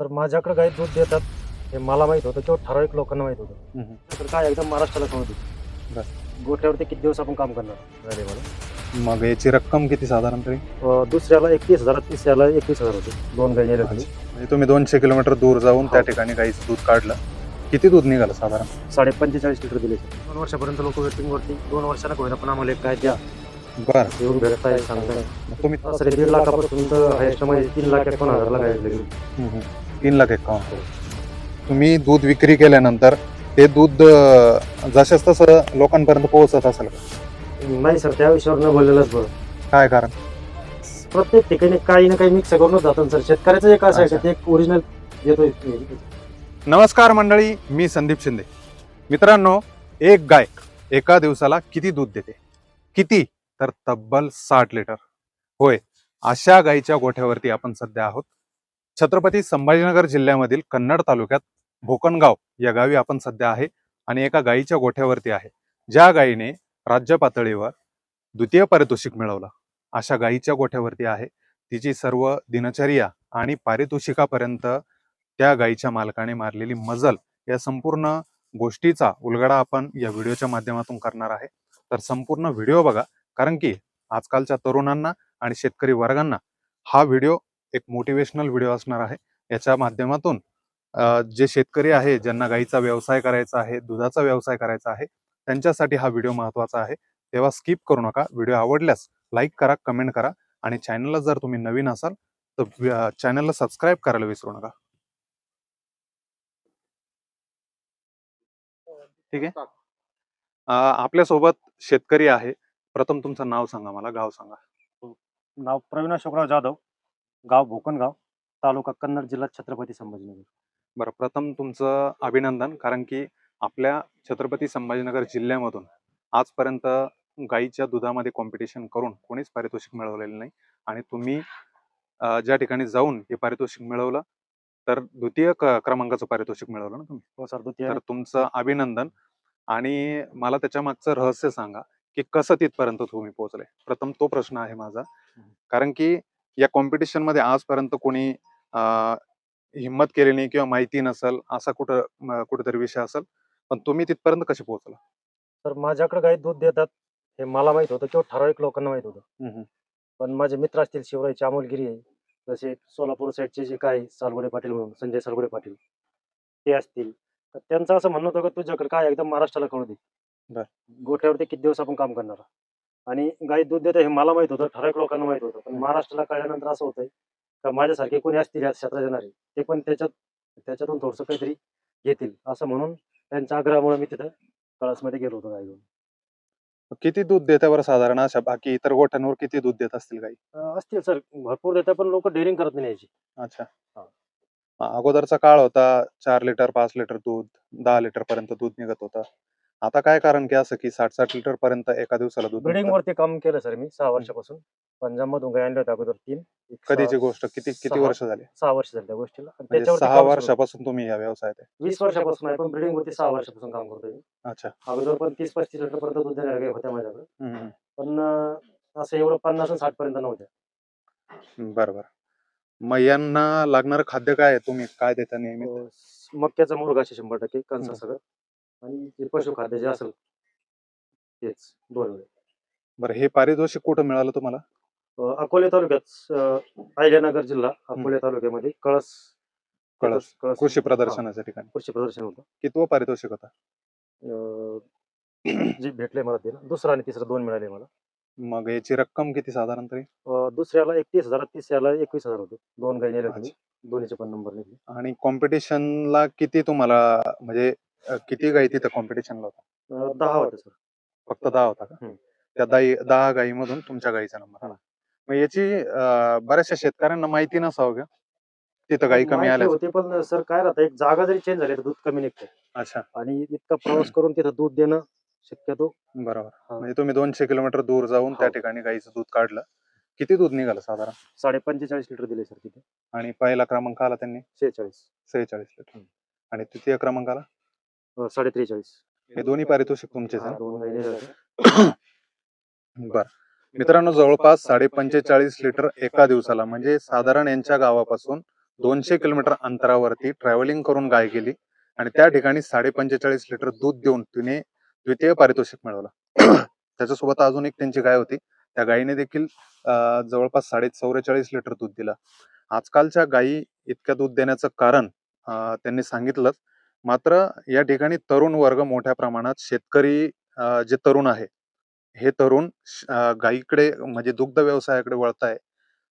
तर माझ्याकडे गाई दूध देतात हे मला माहीत होतं किंवा ठराविक लोकांना माहीत होतं. तर काय एकदम महाराष्ट्राला कळत होती गोठ्यावरती किती दिवस आपण काम करणार? अरे मला मग याची रक्कम किती साधारण तरी? अं, दुसऱ्याला एकवीस हजार तिसऱ्याला एकवीस हजार होते. दोन गाई नेल्या म्हणजे तुम्ही दोनशे किलोमीटर दूर जाऊन त्या हो. ठिकाणी गाईचं दूध काढलं. किती दूध निघालं साधारण? साडे पंचेचाळीस लिटर दिले. दोन वर्षापर्यंत लोक वेटिंग वरती. दोन वर्षाला होईल पण आम्हाला एक काय द्या. बर. येऊन भेटताय सांगताय मग तुम्ही दीड लाखापासून तर हायस्टमध्ये तीन लाख एकावन्न हजारला गाय दिली. हम्म, हम्म. तीन लाख एकावन्न तुम्ही दूध विक्री केल्यानंतर ते दूध जशाच तसं लोकांपर्यंत पोहोचत असेल का? नाही सर त्या विषयावर न बोललेलंच बरं. काय कारण? प्रत्येक ठिकाणी काही ना काही मिक्स करूनच जातात सर. शेतकऱ्याचं एक असं आहे अच्छा. का ते एक ओरिजिनल येतोय नमस्कार मंडळी मी संदीप शिंदे. मित्रांनो एक गाय एका दिवसाला किती दूध देते? किती? तर तब्बल साठ लिटर. होय अशा गायीच्या गोठ्यावरती आपण सध्या आहोत. छत्रपती संभाजीनगर जिल्ह्यामधील कन्नड तालुक्यात भोकणगाव या गावी आपण सध्या आहे आणि एका गायीच्या गोठ्यावरती आहे. ज्या गायीने राज्य पातळीवर द्वितीय पारितोषिक मिळवलं. अशा गायीच्या गोठ्यावरती आहे. तिची सर्व दिनचर्या आणि पारितोषिकापर्यंत त्या गायीच्या मालकाने मारलेली मजल या संपूर्ण गोष्टीचा उलगडा आपण या व्हिडिओच्या माध्यमातून करणार आहे. तर संपूर्ण व्हिडिओ बघा कारण की आजकालच्या तरुणांना आणि शेतकरी वर्गांना हा व्हिडिओ एक मोटिवेशनल व्हिडिओ असणार आहे. याच्या माध्यमातून जे शेतकरी आहे ज्यांना गाईचा व्यवसाय करायचा आहे दुधाचा व्यवसाय करायचा आहे त्यांच्यासाठी हा व्हिडिओ महत्त्वाचा आहे. तेव्हा स्किप करू नका. व्हिडिओ आवडल्यास लाईक करा कमेंट करा आणि चॅनलला जर तुम्ही नवीन असाल तर चॅनलला सबस्क्राईब करायला विसरू नका. ठीक आहे? आपल्यासोबत शेतकरी आहे. प्रथम तुमचं नाव सांगा मला गाव सांगा. हो. नाव प्रवीण अशोकराव जाधव. गाव भोकणगाव तालुका कन्नड जिल्हा छत्रपती संभाजीनगर. बरं प्रथम तुमचं अभिनंदन कारण की आपल्या छत्रपती संभाजीनगर जिल्ह्यामधून आजपर्यंत गाईच्या दुधामध्ये कॉम्पिटिशन करून कोणीच पारितोषिक मिळवलेलं नाही. आणि तुम्ही ज्या ठिकाणी जाऊन हे पारितोषिक मिळवलं तर द्वितीय क- क्रमांकाचं पारितोषिक मिळवलं ना तुम्ही? हो सर द्वितीय तर तुमचं अभिनंदन. आणि मला त्याच्या मागचं रहस्य सांगा की कसं तिथपर्यंत तुम्ही पोहोचले? प्रथम तो प्रश्न आहे माझा. कारण की या कॉम्पिटिशनमध्ये आजपर्यंत कोणी हिंमत केली नाही किंवा माहिती नसेल असा कुठं कुठेतरी विषय असेल पण तुम्ही तिथपर्यंत कसे पोहोचला? तर माझ्याकडे गाई दूध देतात हे मला माहीत होतं किंवा ठराविक लोकांना माहीत होतं. पण माझे मित्र असतील शिवरायचे अमोलगिरी आहे. जसे सोलापूर साईडचे जे काय सालगुडे पाटील म्हणून संजय सालगुडे पाटील ते असतील. तर त्यांचं असं म्हणणं होतं की तुझ्याकडे काय एकदम महाराष्ट्राला कळू दे. गोठ्यावरती किती दिवस आपण काम करणार? आणि गाई दूध देतं हे मला माहीत होतं ठराविक लोकांना माहीत होतं. पण महाराष्ट्राला कळल्यानंतर असं होतंय का माझ्यासारखे कोणी असतील या क्षेत्रात येणारे ते पण त्याच्यात त्याच्यातून थोडंसं काहीतरी घेतील असं म्हणून त्यांच्या आग्रहामुळे मी तिथं कळसमध्ये गेलो होतो गाई घेऊन किती दूध देते बरं साधारण अशा बाकी इतर गोठ्यांवर किती दूध देत असतील गाई? अं, असतील सर भरपूर देतात पण लोक डेअरिंग करत नाही याची. अच्छा. हा. अगोदरचा काळ होता चार लिटर पाच लिटर दूध दहा लिटर पर्यंत दूध निघत होतं. आता काय कारण की असं की साठ साठ लिटर पर्यंत एका दिवसाला दूध ब्रिडिंग निघतं? वरती काम केलं सर मी सहा वर्षापासून. पंजाब मधून गाय आणल्या होत्या अगोदर तीन. एक कधीची गोष्ट? किती किती सहा- वर्ष झाली? सहा वर्ष झाली त्या गोष्टीला. आणि म्हणजे त्याच्यावरती सहा काम सुरू- वर्षापासून तुम्ही या व्यवसायात आहे? वीस वर्षापासून आहे पण ब्रिडिंग वरती सहा वर्षापासून काम करतोय मी. अच्छा. अगोदर पण तीस पस्तीस लिटर पर्यंत दूध देणाऱ्या गाय होत्या माझ्याकडे. हम्म, हम्म. पण अं, असं एवढं पन्नास आणि साठ पर्यंत नव्हत्या. बरं बरं. मग यांना लागणारं खाद्य काय आहे? तुम्ही काय देता नेहमी अं, मक्याचा मुरगाशी शंभर टक्के कणसा हम्म. सगळं. आणि जे पशुखाद्य जे असेल. तेच दोन. वेळ बरं हे पारितोषिक कुठं मिळालं तुम्हाला? अं, अकोले तालुक्यात अं, अहिल्यानगर जिल्हा अकोले तालुक्यामध्ये कळस कळस. कळस कृषी प्रदर्शनाच्या ठिकाणी. कृषी प्रदर्शन होतं. कितवं पारितोषिक होता? अं, जे भेटले मला ते ना दुसरा आणि तिसरा दोन मिळाले मला. मग याची रक्कम किती साधारण तरी अं, दुसऱ्याला एकतीस हजार तिसऱ्याला एकवीस हजार होते. दोन गाई नेले होते मी. दोन्हीचे पण नंबर निघले. आणि कॉम्पिटिशनला किती तुम्हाला म्हणजे अं, किती गाई तिथं कॉम्पिटिशनला होता अं, दहा होते सर. फक्त दहा होता का? हम्म. त्या दाई दहा गाईमधून तुमच्या गाईचा नंबर. आला मग याची अं, बऱ्याचशा शेतकऱ्यांना माहिती नसावं का? तिथं गाई कमी माहिती आल्या होते पण सर काय राहतं एक जागा जरी चेंज झाली तर दूध कमी निघतं अच्छा. आणि इतका प्रवास करून तिथं दूध देणं शक्यतो. बरोबर. हा. म्हणजे तुम्ही दोनशे किलोमीटर दूर जाऊन त्या हो. ठिकाणी गाईचं दूध काढलं. किती दूध निघालं साधारण? साडे पंचेचाळीस लिटर दिले सर तिथे. आणि पहिला क्रमांक आला त्यांनी? शेहेचाळीस. सेहेचाळीस लिटर. हम्म. आणि तृतीय क्रमांकाला अं, साडे त्रेचाळीस हे दोन्ही पारितोषिक तुमचेच हा, आहे दोन गाई नेल्या होत्या. बर. मित्रांनो जवळपास साडे पंचेचाळीस लिटर एका दिवसाला म्हणजे साधारण यांच्या गावापासून दोनशे किलोमीटर अंतरावरती ट्रॅव्हलिंग करून गाय गेली आणि त्या ठिकाणी साडे पंचेचाळीस लिटर दूध देऊन तिने द्वितीय पारितोषिक मिळवलं. त्याच्यासोबत अजून एक त्यांची गाय होती. त्या गायीने देखील अं, जवळपास साडे चौवेचाळीस लिटर दूध दिलं. आजकालच्या गायी इतक्या दूध देण्याचं कारण अं, त्यांनी सांगितलंच मात्र या ठिकाणी तरुण वर्ग मोठ्या प्रमाणात शेतकरी जे तरुण आहे हे तरुण गायीकडे म्हणजे दुग्ध व्यवसायाकडे वळत आहे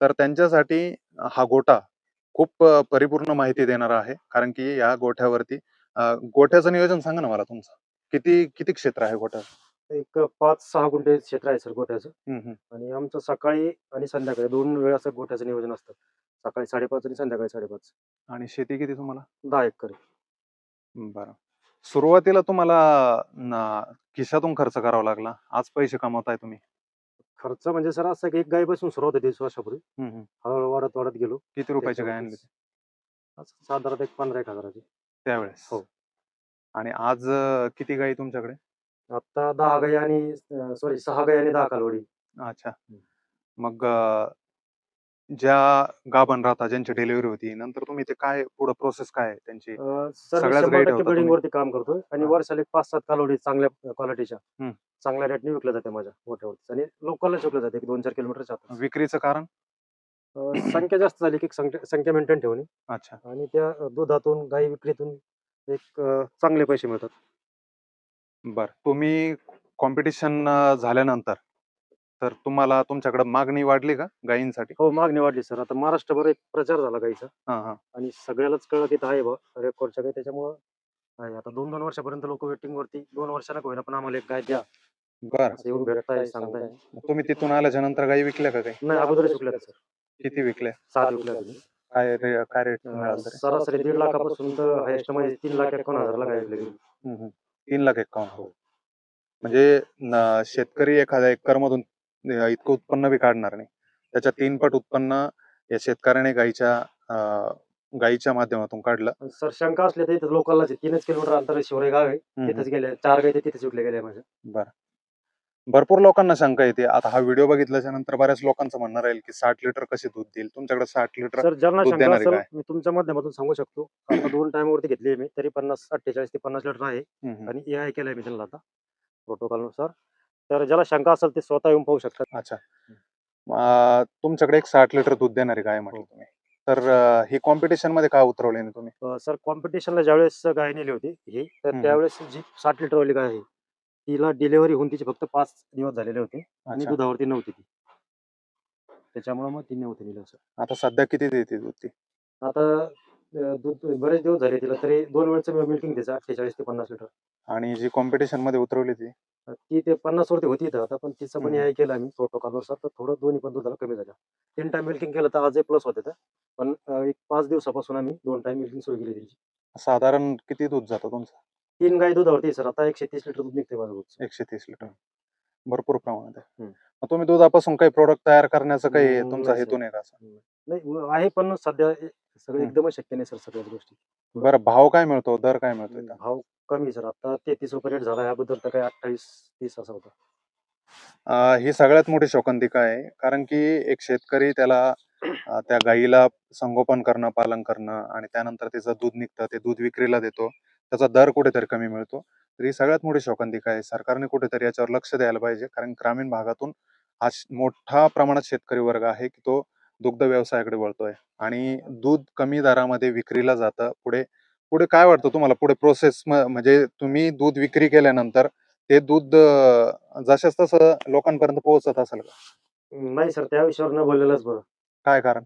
तर त्यांच्यासाठी हा गोटा खूप परिपूर्ण माहिती देणारा आहे. कारण की या गोठ्यावरती गोठ्याचं नियोजन सांगा ना मला तुमचं. किती किती क्षेत्र आहे गोठ्याचं एक पाच सहा गुंठे क्षेत्र आहे सर गोठ्याचं. आणि आमचं सकाळी आणि संध्याकाळी दोन वेळाचं गोठ्याचं नियोजन असतं. सकाळी साडेपाच आणि संध्याकाळी साडेपाच. आणि शेती किती तुम्हाला? दहा एकर. बरं. सुरुवातीला तुम्हाला न- खिशातून खर्च करावा लागला. आज पैसे कमवताय तुम्ही. खर्च म्हणजे सर असं की एक गाय बसून सुरुवात होती वीस वर्षापूर्वी. हम्म, हम्म. हळूहळू वाढत वाढत गेलो. किती रुपयाची गाय आणली त्याच्यावरतीच असं साधारण एक पंधरा एक हजाराची. त्यावेळेस? हो. आणि आज अं, किती गायी तुमच्याकडे? आता दहा गाई आणि सॉरी सहा गाई आणि दहा कालवडी. अच्छा. मग अं, ज्या गाभण राहतात ज्यांची डिलिव्हरी होती नंतर तुम्ही ते काय पुढे प्रोसेस काय आहे? त्यांची सगळ्याच तुम्ही? वरती काम करतोय आणि हा. वर्षाला एक पाच सात कालवडी चांगल्या क्वालिटीच्या हम्म. चांगल्या रेटने विकल्या जाते माझ्या मोठ्यावरती आणि लोकलला विकल्या जाते एक दोन चार किलोमीटरच्या आत विक्रीचं कारण? अं, संख्या जास्त झाली की संख्या संख्या मेंटेन ठेवणे. अच्छा. आणि त्या अं, दुधातून गाई विक्रीतून एक अं, चांगले पैसे मिळतात. बर. तुम्ही कॉम्पिटिशन झाल्यानंतर तर तुम्हाला तुमच्याकडे मागणी वाढली का गायींसाठी? हो मागणी वाढली सर. आता महाराष्ट्रभर एक प्रचार झाला गाईचा हा हा. आणि सगळ्यालाच कळलं की इथं आहे बा रेकॉर्डच्या त्याच्यामुळं आहे आता दोन दोन वर्षापर्यंत लोक वेटिंग वरती. दोन वर्षांना होईना पण आम्हाला एक गाय द्या. बर. असं येऊन भेटताय सांगताय. तुम्ही तिथून आल्याच्यानंतर गायी विकल्या का काही? नाही अगोदरच विकल्या सर. किती विकल्या? सात विकल्या. काय रे- काय रेट अं, मिळाला तरी? सरासरी दीड लाखापासून तर हायस्टमध्ये तीन लाख एकावन्न हजारला गाय विकली. गेली. हम्म, हम्म. तीन लाख एकावन्न. हो. म्हणजे न- शेतकरी एखाद्या एकर मधून इतकं उत्पन्न बी काढणार नाही. त्याच्या तीन पट उत्पन्न या शेतकऱ्याने गायीच्या गायीच्या माध्यमातून काढलं. सर शंका असले तर इथं आहे. तीनच किलोमीटर अंतर शिवरे गाव आहे तिथेच गेले चार गाय ते तिथेच विकले गेले माझ्या बरं. भरपूर लोकांना शंका येते. आता हा व्हिडिओ बघितल्याच्या नंतर बऱ्याच लोकांचं म्हणणं राहील की साठ लिटर कसे दूध देईल? तुमच्याकडे साठ लिटर सर ज्यांना शंका असेल. मी तुमच्या माध्यमातून सांगू शकतो. आता दोन टाइम वरती घेतली मी तरी पन्नास अठ्ठेचाळीस ते पन्नास लिटर आहे. आणि ए आय केलंय मी त्यांना आता. प्रोटोकॉलनुसार तर ज्याला शंका असेल ते स्वतः येऊन पाहू शकतात. अच्छा. अं, तुमच्याकडे एक साठ लिटर दूध देणारी गाय म्हटलं तुम्ही. तर अं, ही कॉम्पिटिशनमध्ये का उतरवली नाही तुम्ही? अं, सर कॉम्पिटिशनला ज्यावेळेस गाय नेली होती ही तर हम्म. त्यावेळेस जी साठ लिटर वाली गाय आहे तिला डिलिव्हरी होऊन तिचे फक्त पाच दिवस झालेले होते आणि अच्छा. दुधावरती नव्हती ती. त्याच्यामुळे मग ती नव्हती नेली असं आता सध्या किती देते दूध ती? आता दूध बरेच दिवस झाले तिला तरी दोन वेळचं मिल्किंग त्याचं अठ्ठेचाळीस ते पन्नास लिटर आणि जी कॉम्पिटिशनमध्ये उतरवली ती? ती ते पन्नास वरती होती इथं आता पण तिचं पण. हे केलं आम्ही प्रोटोकॉलनुसार तर थोडं दोन्ही पण दुधाला कमी झालं. तीन टाइम मिल्किंग केलं तर आजही प्लस होते तर पण एक पाच दिवसापासून आम्ही दोन टाइम मिल्किंग सुरू केली त्यांची साधारण किती दूध जातं तुमचं? तीन गाय दुधावरती सर आता एकशे तीस लिटर दूध निघते माझं दूध एकशे तीस लिटर भरपूर प्रमाणात आहे. तुम्ही दुधापासून काही प्रोडक्ट तयार करण्याचं काही तुमचा हेतू. नाही का असं? नाही आहे पण सध्या सगळं हम्म. एकदमच शक्य नाही सर सगळ्याच गोष्टी. बरं भाव काय मिळतो? दर काय मिळतो इथं? भाव कमी सर. आता तेहतीस रुपये रेट झाला याबद्दल तर काही अठ्ठावीस तीस असा होता. अं, ही सगळ्यात मोठी शोकंतिका आहे. कारण की एक शेतकरी त्याला अं, त्या गायीला संगोपन करणं पालन करणं आणि त्यानंतर त्याचं दूध निघतं ते दूध विक्रीला देतो. त्याचा दर कुठेतरी कमी मिळतो. तर ही सगळ्यात मोठी शोकंतिका आहे. सरकारने कुठेतरी याच्यावर लक्ष द्यायला पाहिजे. कारण ग्रामीण भागातून हा श- मोठा प्रमाणात शेतकरी वर्ग आहे की तो दुग्ध व्यवसायाकडे वळतोय. आणि दूध कमी दरामध्ये विक्रीला जातं. पुढे पुढे काय वाटतं तुम्हाला? पुढे प्रोसेस म्हणजे तुम्ही दूध विक्री केल्यानंतर ते दूध जशाच तसं लोकांपर्यंत पोहोचत असेल का? नाही सर त्या विषयावर न बोललेलंच बरं. काय कारण?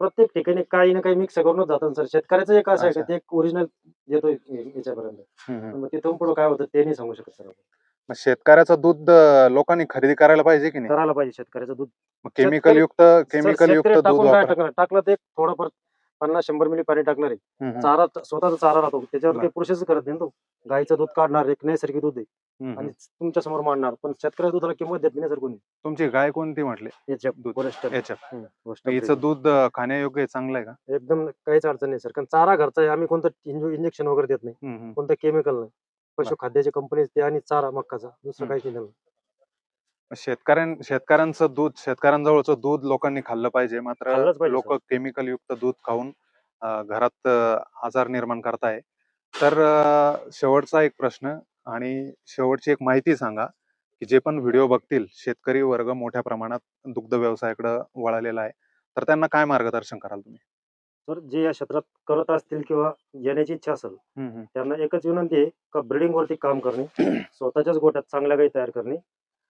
प्रत्येक ठिकाणी काही ना काही मिक्स करूनच जातात सर. शेतकऱ्याचं एक असं आहे का. ते ओरिजिनल येतो याच्यापर्यंत. मग तिथून पुढे काय होतं ते नाही सांगू शकत सर. मग शेतकऱ्याचं दूध अं, लोकांनी खरेदी करायला पाहिजे की नाही? करायला पाहिजे शेतकऱ्याचं दूध. मग केमिकल शेतकरी- युक्त केमिकल युक्त शेतकरी दूध टाकून काय वापर. टाकणार. टाकलं ते थोडंफार पन्नास शंभर मिली पाणी टाकणार आहे. हम्म, हम्म, चारा स्वतःचा चारा राहतो. त्याच्यावर बरं. ते प्रोसेस करत नाही ना तो. गाईचं दूध काढणार एक नैसर्गिक दूध आहे. हम्म, आणि. तुमच्यासमोर मांडणार. पण शेतकऱ्याच्या दुधाला किंमत देत नाही ना सर कोणी. तुमची गाय कोणती म्हटली? याच्या दूध. याच्या. हम्म, दूध अं, खाण्यायोग्य आहे, चांगलं आहे का? एकदम काहीच अडचण नाही सर. कारण चारा घरचा आहे. आम्ही कोणतं इंजेक्शन वगैरे देत नाही. हम्म, हम्म. कोणतं केमिकल नाही. पशुखाद्याची कंपनी ते आणि चारा मक्काचा दुसरं हम्म. काहीच नाही त्यांना. शेतकऱ्यां शेतकऱ्यांचं दूध शेतकऱ्यांजवळचं दूध लोकांनी खाल्लं पाहिजे. मात्र खाल्लंच पाहिजे, लोक केमिकल युक्त दूध खाऊन अं, घरात अं, आजार निर्माण करताय. तर अं, शेवटचा एक प्रश्न आणि शेवटची एक माहिती सांगा की जे पण व्हिडिओ बघतील शेतकरी वर्ग मोठ्या प्रमाणात दुग्ध व्यवसायाकडे वळालेला आहे. तर त्यांना काय मार्गदर्शन कराल तुम्ही? तर जे या क्षेत्रात करत असतील किंवा येण्याची इच्छा असेल. त्यांना एकच विनंती आहे का ब्रिडिंग वरती काम करणे स्वतःच्याच गोट्यात चांगल्या गायी तयार करणे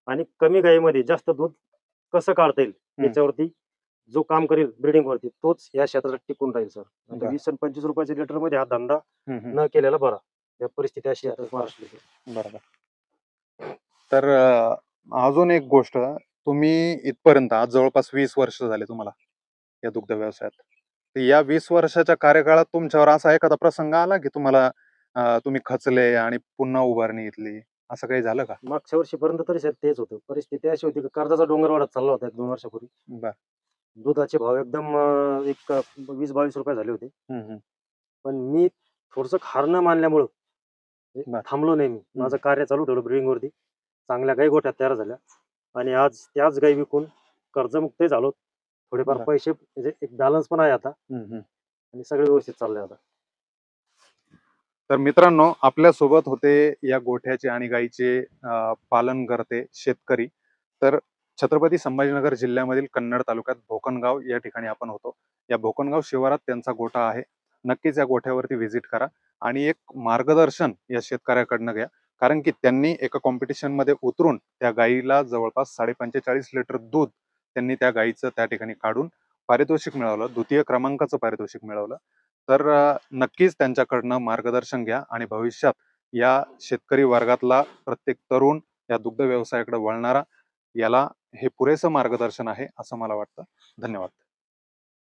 आणि कमी गायीमध्ये जास्त दूध कसं काढता येईल याच्यावरती जो काम करेल ब्रिडिंग वरती तोच या क्षेत्रात टिकून राहील सर बरं. वीस आणि पंचवीस रुपयाच्या लिटरमध्ये हा धंदा. न केलेला बरा या परिस्थिती अशी आहे आता महाराष्ट्राची बरोबर तर अजून एक गोष्ट तुम्ही इथपर्यंत आज जवळपास वीस वर्ष झाले तुम्हाला या दुग्ध व्यवसायात या वीस वर्षाच्या कार्यकाळात तुमच्यावर असा एखादा प्रसंग आला की तुम्हाला अं, तुम्ही खचले आणि पुन्हा उभारणी घेतली? असं काही झालं का? मागच्या वर्षीपर्यंत तरी साहेब तेच होतं. परिस्थिती अशी होती की कर्जाचा डोंगर वाढत चालला होता एक दोन वर्षापूर्वी. बर. दुधाचे भाव एकदम अं, एक अं, वीस बावीस रुपये झाले होते. हम्म, हम्म. पण मी थोडस हार न मानल्यामुळं हे बर. थांबलो नाही मी. माझं कार्य चालू ठेवलं ब्रिडिंग वरती चांगल्या गाई गोठ्यात तयार झाल्या. आणि आज त्याच गाई विकून कर्जमुक्तही झालो. थोडेफार बर. पैसे म्हणजे एक बॅलन्स पण आहे आता. हम्म, हम्म. आणि सगळे व्यवस्थित चाललंय आता. तर मित्रांनो आपल्यासोबत होते या गोठ्याचे आणि गायीचे अं, पालन करते शेतकरी. तर छत्रपती संभाजीनगर जिल्ह्यामधील कन्नड तालुक्यात भोकनगाव या ठिकाणी आपण होतो. या भोकनगाव शिवारात त्यांचा गोठा आहे. नक्कीच या गोठ्यावरती व्हिजिट करा आणि एक मार्गदर्शन या शेतकऱ्याकडनं घ्या. कारण की त्यांनी एका कॉम्पिटिशनमध्ये उतरून त्या गायीला जवळपास साडे पंचेचाळीस लिटर दूध त्यांनी त्या गायीचं त्या ठिकाणी काढून पारितोषिक मिळवलं. द्वितीय क्रमांकाचं पारितोषिक मिळवलं. तर नक्कीच त्यांच्याकडनं मार्गदर्शन घ्या आणि भविष्यात या शेतकरी वर्गातला प्रत्येक तरुण या दुग्ध व्यवसायाकडे वळणारा याला हे पुरेसं मार्गदर्शन आहे असं मला वाटतं. धन्यवाद.